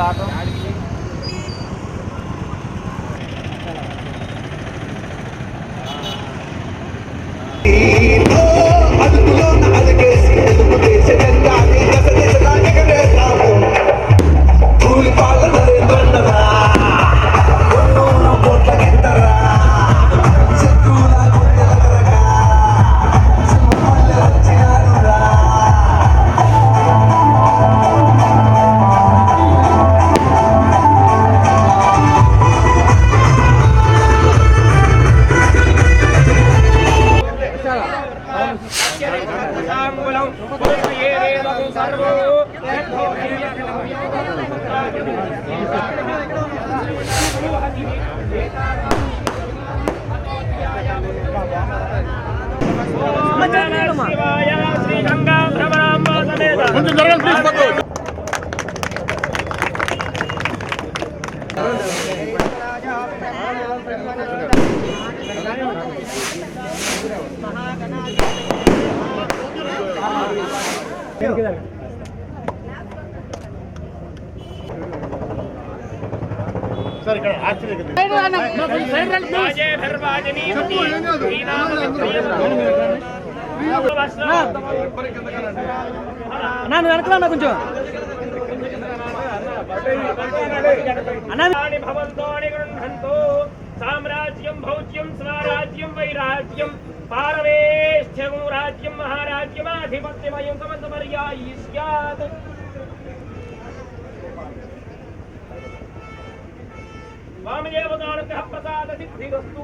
ഉദ്ഘാടനം కొంచెం జరగండి ప్లీజ్ పక్కకు. సార్ ఇక్కడ యాక్చువల్లీ ఇక్కడ రాజే భర్వాజిని అన్నా నువ్వు వెనకలా కొంచెం అనాని భవంతో నిగృహంతో సామ్రాజ్యం భౌత్యం స్వరాజ్యం వైరాజ్యం పారవేష్ఠ్యం రాజ్యం మహారాజ్యమాధిపత్యమయం సమర్థమర్యాయి స్యాత్ వామదేవతానుగ్రహ ప్రసాద సిద్ధిరస్తు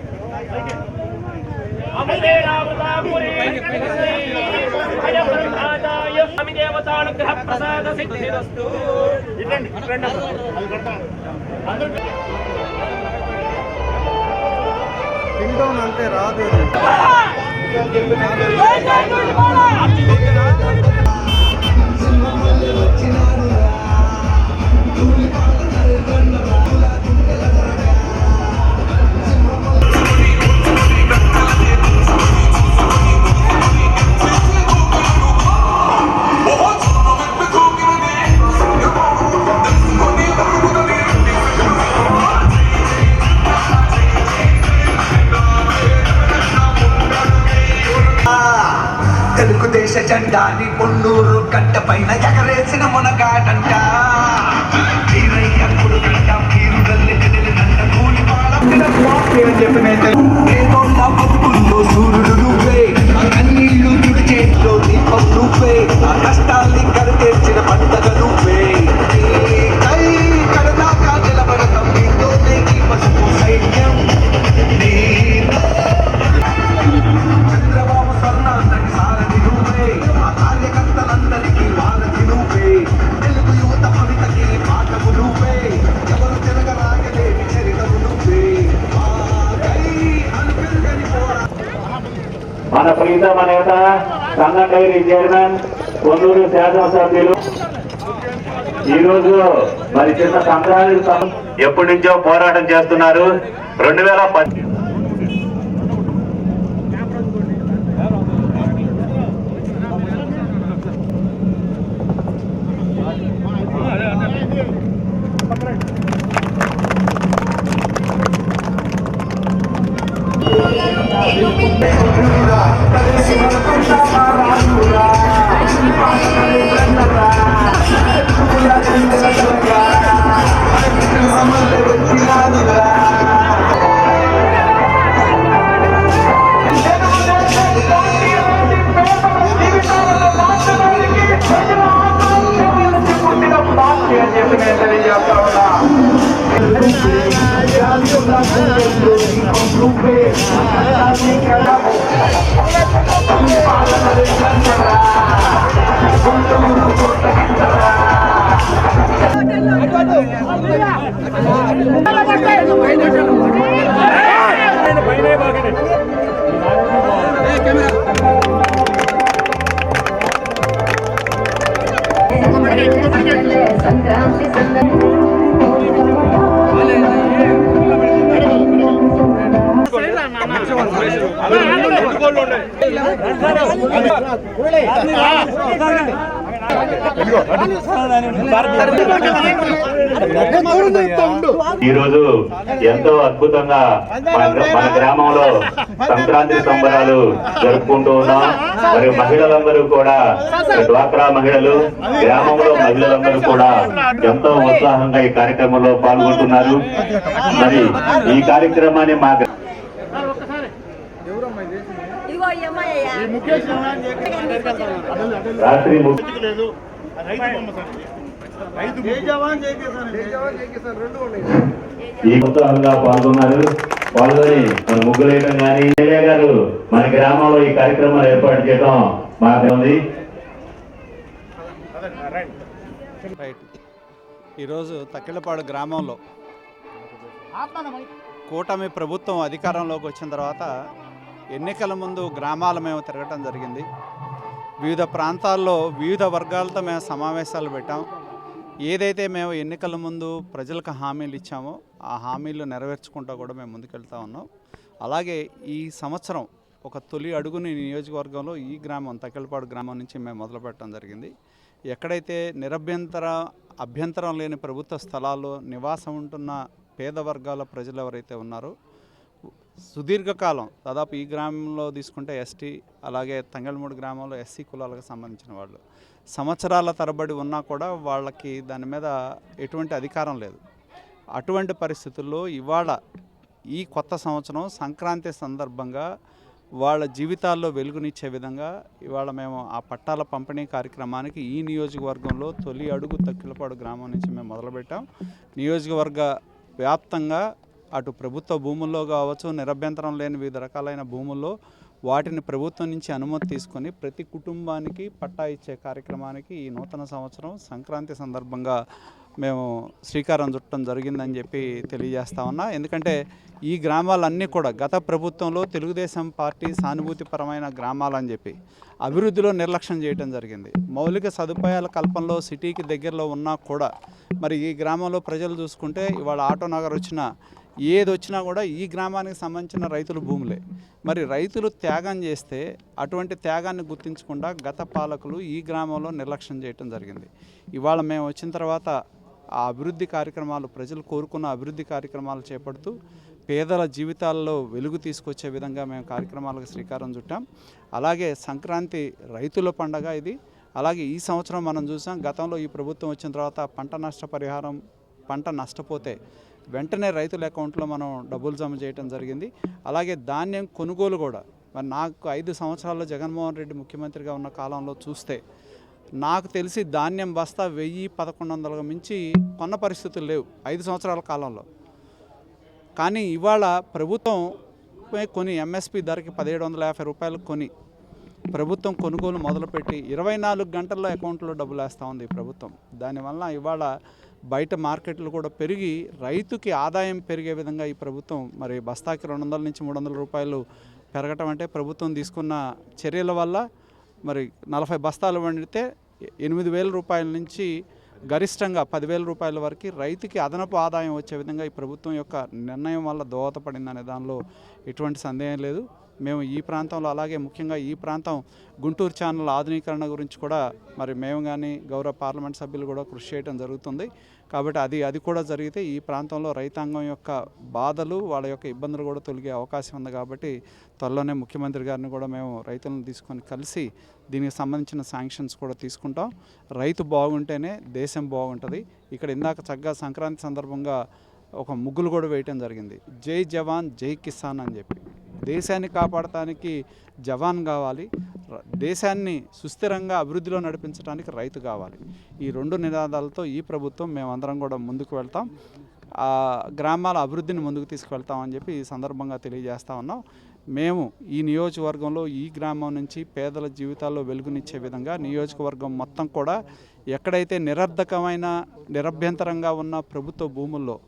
దేవతానుగ్రహ ప్రసాద సిద్ధిరస్తు ఇట్లండి ఇట్లండి అది కడతాను అందరూ అంతే రాదు జెండాని కట్ట పైన ఎగరేసిన మునగాడంట వీరయ్య కొడుకంట బతుకుల్లో సూర్యుడు నువ్వే ఆ కన్నీళ్ళు తుడిచేట్లో దీపం నువ్వే ఆ కష్టాల్ని మన ప్రీతమ నేత సంఘ డైరీ చైర్మన్ కొన్నూరు శాసనసభ్యులు. ఈరోజు మరి చిన్న సంక్రాంతి ఎప్పటి నుంచో పోరాటం చేస్తున్నారు. రెండు వేల ఈరోజు ఎంతో అద్భుతంగా మన గ్రామంలో సంక్రాంతి సంబరాలు జరుపుకుంటూ ఉన్నాం. మరి మహిళలందరూ కూడా డ్వాక్రా మహిళలు గ్రామంలో మహిళలందరూ కూడా ఎంతో ఉత్సాహంగా ఈ కార్యక్రమంలో పాల్గొంటున్నారు. మరి ఈ కార్యక్రమాన్ని మా ఇదిగో ఈ అమ్మాయి అయ్యా. రాత్రి ము- లేదు. రైతు బొమ్మ సార్. ఇది. రైతు ఈ ఉత్సాహంగా పాల్గొన్నారు. పాల్గొని మన ముగ్గులు వేయడం కానీ ఎమ్మెల్యే గారు మన గ్రామంలో ఈ కార్యక్రమాలు ఏర్పాటు చేయడం మాకు ఉంది. అదే, రైట్ రైట్ ఈరోజు తక్కిళ్ళపాడు గ్రామంలో కూటమి ప్రభుత్వం అధికారంలోకి వచ్చిన తర్వాత ఎన్నికల ముందు గ్రామాలు మేము తిరగటం జరిగింది. వివిధ ప్రాంతాల్లో వివిధ వర్గాలతో మేము సమావేశాలు పెట్టాం. ఏదైతే మేము ఎన్నికల ముందు ప్రజలకు హామీలు ఇచ్చామో ఆ హామీలు నెరవేర్చుకుంటూ కూడా మేము ముందుకెళ్తా ఉన్నాం. అలాగే ఈ సంవత్సరం ఒక తొలి అడుగుని నియోజకవర్గంలో ఈ గ్రామం తక్కిళ్ళపాడు గ్రామం నుంచి మేము మొదలు పెట్టడం జరిగింది. ఎక్కడైతే నిరభ్యంతర అభ్యంతరం లేని ప్రభుత్వ స్థలాల్లో నివాసం ఉంటున్న పేద వర్గాల ప్రజలు ఎవరైతే ఉన్నారో సుదీర్ఘకాలం దాదాపు ఈ గ్రామంలో తీసుకుంటే ఎస్టీ అలాగే తంగళమూడు గ్రామంలో ఎస్సీ కులాలకు సంబంధించిన వాళ్ళు. సంవత్సరాల తరబడి ఉన్నా కూడా వాళ్ళకి దాని మీద ఎటువంటి అధికారం లేదు. అటువంటి పరిస్థితుల్లో ఇవాళ ఈ కొత్త సంవత్సరం సంక్రాంతి సందర్భంగా వాళ్ళ జీవితాల్లో వెలుగునిచ్చే విధంగా ఇవాళ మేము ఆ పట్టాల పంపిణీ కార్యక్రమానికి ఈ నియోజకవర్గంలో తొలి అడుగు తక్కిలపాడు గ్రామం నుంచి మేము మొదలుపెట్టాం. నియోజకవర్గ వ్యాప్తంగా అటు ప్రభుత్వ భూముల్లో కావచ్చు నిరభ్యంతరం లేని వివిధ రకాలైన భూముల్లో వాటిని ప్రభుత్వం నుంచి అనుమతి తీసుకొని ప్రతి కుటుంబానికి పట్టా ఇచ్చే కార్యక్రమానికి ఈ నూతన సంవత్సరం సంక్రాంతి సందర్భంగా మేము శ్రీకారం చుట్టడం జరిగిందని చెప్పి తెలియజేస్తా ఉన్నా. ఎందుకంటే ఈ గ్రామాలన్నీ కూడా గత ప్రభుత్వంలో తెలుగుదేశం పార్టీ సానుభూతిపరమైన గ్రామాలని చెప్పి అభివృద్ధిలో నిర్లక్ష్యం చేయడం జరిగింది. మౌలిక సదుపాయాల కల్పనలో సిటీకి దగ్గరలో ఉన్నా కూడా మరి ఈ గ్రామంలో ప్రజలు చూసుకుంటే ఇవాళ ఆటో నగర్ వచ్చిన ఏది వచ్చినా కూడా ఈ గ్రామానికి సంబంధించిన రైతుల భూములే. మరి రైతులు త్యాగం చేస్తే అటువంటి త్యాగాన్ని గుర్తించకుండా గత పాలకులు ఈ గ్రామంలో నిర్లక్ష్యం చేయటం జరిగింది. ఇవాళ మేము వచ్చిన తర్వాత ఆ అభివృద్ధి కార్యక్రమాలు ప్రజలు కోరుకున్న అభివృద్ధి కార్యక్రమాలు చేపడుతూ పేదల జీవితాల్లో వెలుగు తీసుకొచ్చే విధంగా మేము కార్యక్రమాలకు శ్రీకారం చుట్టాం. అలాగే సంక్రాంతి రైతుల పండగ ఇది. అలాగే ఈ సంవత్సరం మనం చూసాం గతంలో ఈ ప్రభుత్వం వచ్చిన తర్వాత పంట నష్టపరిహారం పంట నష్టపోతే వెంటనే రైతుల అకౌంట్లో మనం డబ్బులు జమ చేయడం జరిగింది. అలాగే ధాన్యం కొనుగోలు కూడా. మరి నాకు ఐదు సంవత్సరాల్లో జగన్మోహన్ రెడ్డి ముఖ్యమంత్రిగా ఉన్న కాలంలో చూస్తే నాకు తెలిసి ధాన్యం బస్తా వెయ్యి పదకొండు వందలకు మించి కొన్న పరిస్థితులు లేవు ఐదు సంవత్సరాల కాలంలో. కానీ ఇవాళ ప్రభుత్వం కొని ఎంఎస్పి ధరకి పదిహేడు వందల యాభై రూపాయలు కొని ప్రభుత్వం కొనుగోలు మొదలుపెట్టి ఇరవై నాలుగు గంటల్లో అకౌంట్లో డబ్బులు వేస్తూ ఉంది ప్రభుత్వం. దానివల్ల ఇవాళ బయట మార్కెట్లు కూడా పెరిగి రైతుకి ఆదాయం పెరిగే విధంగా ఈ ప్రభుత్వం మరి బస్తాకి రెండు వందల నుంచి మూడు వందల రూపాయలు పెరగటం అంటే ప్రభుత్వం తీసుకున్న చర్యల వల్ల మరి నలభై బస్తాలు వండితే ఎనిమిది వేల రూపాయల నుంచి గరిష్టంగా పదివేల రూపాయల వరకు రైతుకి అదనపు ఆదాయం వచ్చే విధంగా ఈ ప్రభుత్వం యొక్క నిర్ణయం వల్ల దోహదపడిందనే దానిలో ఎటువంటి సందేహం లేదు. మేము ఈ ప్రాంతంలో అలాగే ముఖ్యంగా ఈ ప్రాంతం గుంటూరు ఛానల్ ఆధునీకరణ గురించి కూడా మరి మేము కానీ గౌరవ పార్లమెంట్ సభ్యులు కూడా కృషి చేయడం జరుగుతుంది. కాబట్టి అది అది కూడా జరిగితే ఈ ప్రాంతంలో రైతాంగం యొక్క బాధలు వాళ్ళ యొక్క ఇబ్బందులు కూడా తొలగే అవకాశం ఉంది కాబట్టి త్వరలోనే ముఖ్యమంత్రి గారిని కూడా మేము రైతులను తీసుకొని కలిసి దీనికి సంబంధించిన శాంక్షన్స్ కూడా తీసుకుంటాం. రైతు బాగుంటేనే దేశం బాగుంటుంది. ఇక్కడ ఇందాక చక్కగా సంక్రాంతి సందర్భంగా ఒక ముగ్గులు కూడా వేయటం జరిగింది. జై జవాన్ జై కిసాన్ అని చెప్పి. దేశాన్ని కాపాడటానికి జవాన్ కావాలి. దేశాన్ని సుస్థిరంగా అభివృద్ధిలో నడిపించడానికి రైతు కావాలి. ఈ రెండు నినాదాలతో ఈ ప్రభుత్వం మేమందరం కూడా ముందుకు వెళ్తాం. ఆ గ్రామాల అభివృద్ధిని ముందుకు తీసుకువెళ్తామని చెప్పి ఈ సందర్భంగా తెలియజేస్తా ఉన్నాం. మేము ఈ నియోజకవర్గంలో ఈ గ్రామం నుంచి పేదల జీవితాల్లో వెలుగునిచ్చే విధంగా నియోజకవర్గం మొత్తం కూడా ఎక్కడైతే నిరర్ధకమైన నిరభ్యంతరంగా ఉన్న ప్రభుత్వ భూముల్లో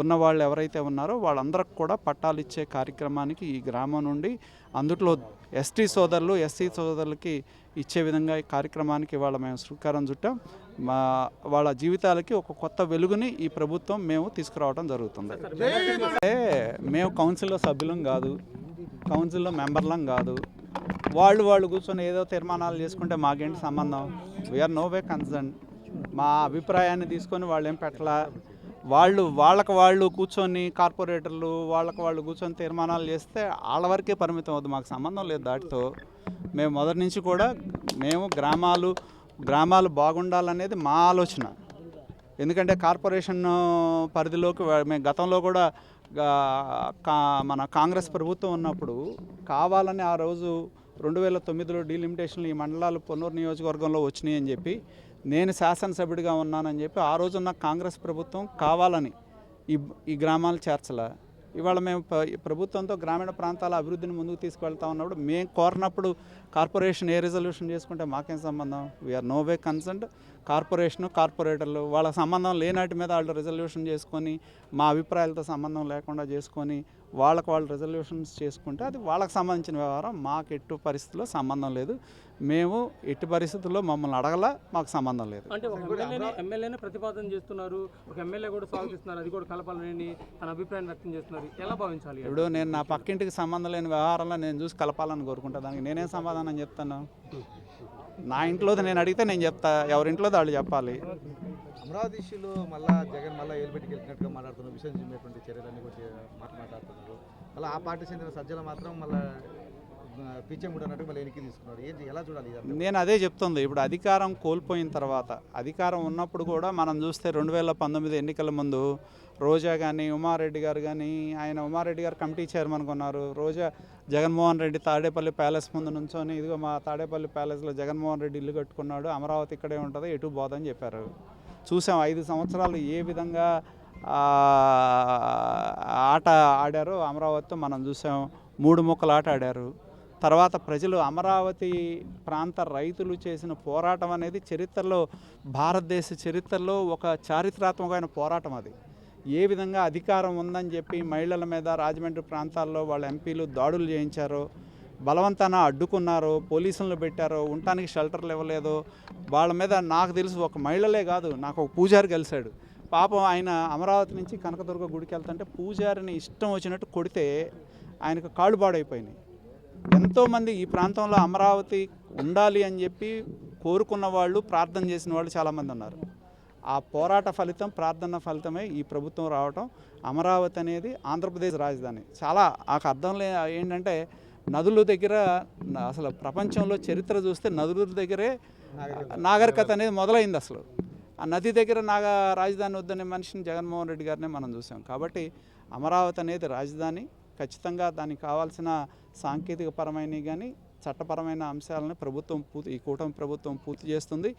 ఉన్న వాళ్ళు ఎవరైతే ఉన్నారో వాళ్ళందరికి కూడా పట్టాలు ఇచ్చే కార్యక్రమానికి ఈ గ్రామం నుండి అందుట్లో ఎస్టీ సోదరులు ఎస్సీ సోదరులకి ఇచ్చే విధంగా ఈ కార్యక్రమానికి ఇవాళ మేము శ్రీకారం చుట్టాం. మా వాళ్ళ జీవితాలకి ఒక కొత్త వెలుగుని ఈ ప్రభుత్వం మేము తీసుకురావడం జరుగుతుంది. అంటే మేము కౌన్సిల్లో సభ్యులం కాదు కౌన్సిల్లో మెంబర్లం కాదు. వాళ్ళు వాళ్ళు కూర్చొని ఏదో తీర్మానాలు చేసుకుంటే మాకేంటి సంబంధం? వీఆర్ నో వే కన్సర్న్ మా అభిప్రాయాన్ని తీసుకొని వాళ్ళు ఏం పెట్టలా? వాళ్ళు వాళ్ళకి వాళ్ళు కూర్చొని కార్పొరేటర్లు వాళ్ళకి వాళ్ళు కూర్చొని తీర్మానాలు చేస్తే వాళ్ళ వరకే పరిమితం అవుతుంది మాకు సంబంధం లేదు దాటితో. మేము మొదటి నుంచి కూడా మేము గ్రామాలు గ్రామాలు బాగుండాలనేది మా ఆలోచన. ఎందుకంటే కార్పొరేషన్ పరిధిలోకి మేము గతంలో కూడా కా- మన కాంగ్రెస్ ప్రభుత్వం ఉన్నప్పుడు కావాలని ఆ రోజు రెండు వేల తొమ్మిదిలో డీలిమిటేషన్లు ఈ మండలాలు పొన్నూరు నియోజకవర్గంలో వచ్చినాయి అని చెప్పి నేను శాసనసభ్యుడిగా ఉన్నానని చెప్పి ఆ రోజున్న కాంగ్రెస్ ప్రభుత్వం కావాలని ఈ ఈ గ్రామాలు చేర్చలా. ఇవాళ మేము ఈ ప్రభుత్వంతో గ్రామీణ ప్రాంతాల అభివృద్ధిని ముందుకు తీసుకువెళ్తా ఉన్నప్పుడు మేము కోరినప్పుడు కార్పొరేషన్ ఏ రిజల్యూషన్ చేసుకుంటే మాకేం సంబంధం? We are no way concern corporation కార్పొరేటర్లు వాళ్ళ సంబంధం లేనాటి మీద వాళ్ళు రిజల్యూషన్ చేసుకొని మా అభిప్రాయాలతో సంబంధం లేకుండా చేసుకొని వాళ్ళకు వాళ్ళు రిజల్యూషన్స్ చేసుకుంటే అది వాళ్ళకి సంబంధించిన వ్యవహారం. మాకు ఎటు పరిస్థితుల్లో సంబంధం లేదు. మేము ఎట్టి పరిస్థితుల్లో మమ్మల్ని అడగల మాకు సంబంధం లేదు. అంటే ఒక ఎమ్మెల్యేనే ఎమ్మెల్యేనే ప్రతిపాదన చేస్తున్నారు. ఒక ఎమ్మెల్యే కూడా స్వాగతిస్తున్నారు అది కూడా కలపాలని తన అభిప్రాయం వ్యక్తం చేస్తున్నారు. ఎలా భావించాలి? ఇప్పుడు నేను నా పక్కింటికి సంబంధం లేని వ్యవహారంలో నేను చూసి కలపాలని కోరుకుంటా. దానికి నేనేం సమాధానం చెప్తాను? నా ఇంట్లోది నేను అడిగితే నేను చెప్తా. ఎవరింట్లో వాళ్ళు చెప్పాలి. అమరావతి ఇష్యూలో మళ్ళా జగన్ మళ్ళీ ఏలుబెట్టికి వెళ్ళినట్టుగా మాట్లాడుతున్నారు. విషయం చెప్పినటువంటి చర్యలన్నీ కూడా మాట మాట్లాడుతున్నారు. మళ్ళీ ఆ పార్టీ చెందిన సజ్జల మాత్రం మళ్ళీ పీచెంగుడు అన్నట్టు మళ్ళీ ఎన్నిక తీసుకున్నారు. ఏంటి ఎలా చూడాలి నేను అదే చెప్తుంది. ఇప్పుడు అధికారం కోల్పోయిన తర్వాత అధికారం ఉన్నప్పుడు కూడా మనం చూస్తే రెండు వేల పంతొమ్మిది ఎన్నికల ముందు రోజా కానీ ఉమారెడ్డి గారు కానీ ఆయన ఉమారెడ్డి గారు కమిటీ చైర్మన్ కొన్నారు. రోజా జగన్మోహన్ రెడ్డి తాడేపల్లి ప్యాలెస్ ముందు నుంచొని ఇదిగో మా తాడేపల్లి ప్యాలెస్లో జగన్మోహన్ రెడ్డి ఇల్లు కట్టుకున్నాడు అమరావతి ఇక్కడే ఉంటుంది ఎటు పోదని చెప్పారు. చూసాం ఐదు సంవత్సరాలు ఏ విధంగా ఆట ఆడారో అమరావతితో మనం చూసాం. మూడు ముక్కలు ఆట ఆడారు. తర్వాత ప్రజలు అమరావతి ప్రాంత రైతులు చేసిన పోరాటం అనేది చరిత్రలో భారతదేశ చరిత్రలో ఒక చారిత్రాత్మకమైన పోరాటం అది. ఏ విధంగా అధికారం ఉందని చెప్పి మహిళల మీద రాజమండ్రి ప్రాంతాల్లో వాళ్ళ ఎంపీలు దాడులు చేయించారో బలవంతాన అడ్డుకున్నారో పోలీసులను పెట్టారో ఉండటానికి షెల్టర్లు ఇవ్వలేదు వాళ్ళ మీద నాకు తెలుసు ఒక మహిళలే కాదు నాకు ఒక పూజారి కలిశాడు. పాపం ఆయన అమరావతి నుంచి కనకదుర్గ గుడికి వెళ్తుంటే పూజారిని ఇష్టం వచ్చినట్టు కొడితే ఆయనకు కాళ్ళు పాడైపోయినాయి. ఎంతోమంది ఈ ప్రాంతంలో అమరావతి ఉండాలి అని చెప్పి కోరుకున్న వాళ్ళు ప్రార్థన చేసిన వాళ్ళు చాలామంది ఉన్నారు. ఆ పోరాట ఫలితం ప్రార్థన ఫలితమే ఈ ప్రభుత్వం రావటం. అమరావతి అనేది ఆంధ్రప్రదేశ్ రాజధాని. చాలా నాకు అర్థం లే ఏంటంటే నదుల దగ్గర అసలు ప్రపంచంలో చరిత్ర చూస్తే నదుల దగ్గరే నాగరికత అనేది మొదలైంది అసలు. ఆ నది దగ్గర నాగ రాజధాని వద్దనే మనిషిని జగన్మోహన్ రెడ్డి గారినే మనం చూసాం. కాబట్టి అమరావతి అనేది రాజధాని. ఖచ్చితంగా దానికి కావాల్సిన సాంకేతిక పరమైనవి కానీ చట్టపరమైన అంశాలను ప్రభుత్వం పూర్తి ఈ కూటమి ప్రభుత్వం పూర్తి చేస్తుంది.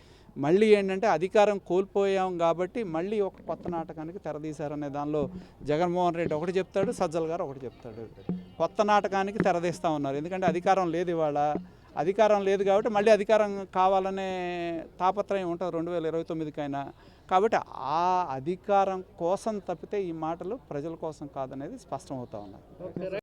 మళ్ళీ ఏంటంటే అధికారం కోల్పోయాం కాబట్టి మళ్ళీ ఒక కొత్త నాటకానికి తెరదీశారనే దానిలో జగన్మోహన్ రెడ్డి ఒకటి చెప్తాడు సజ్జల్ గారు ఒకటి చెప్తాడు. కొత్త నాటకానికి తెరదీస్తూ ఉన్నారు. ఎందుకంటే అధికారం లేదు ఇవాళ. అధికారం లేదు కాబట్టి మళ్ళీ అధికారం కావాలనే తాపత్రయం ఉంటుంది రెండు వేల ఇరవై తొమ్మిదికైనా. కాబట్టి ఆ అధికారం కోసం తప్పితే ఈ మాటలు ప్రజల కోసం కాదనేది స్పష్టమవుతా ఉన్నాయి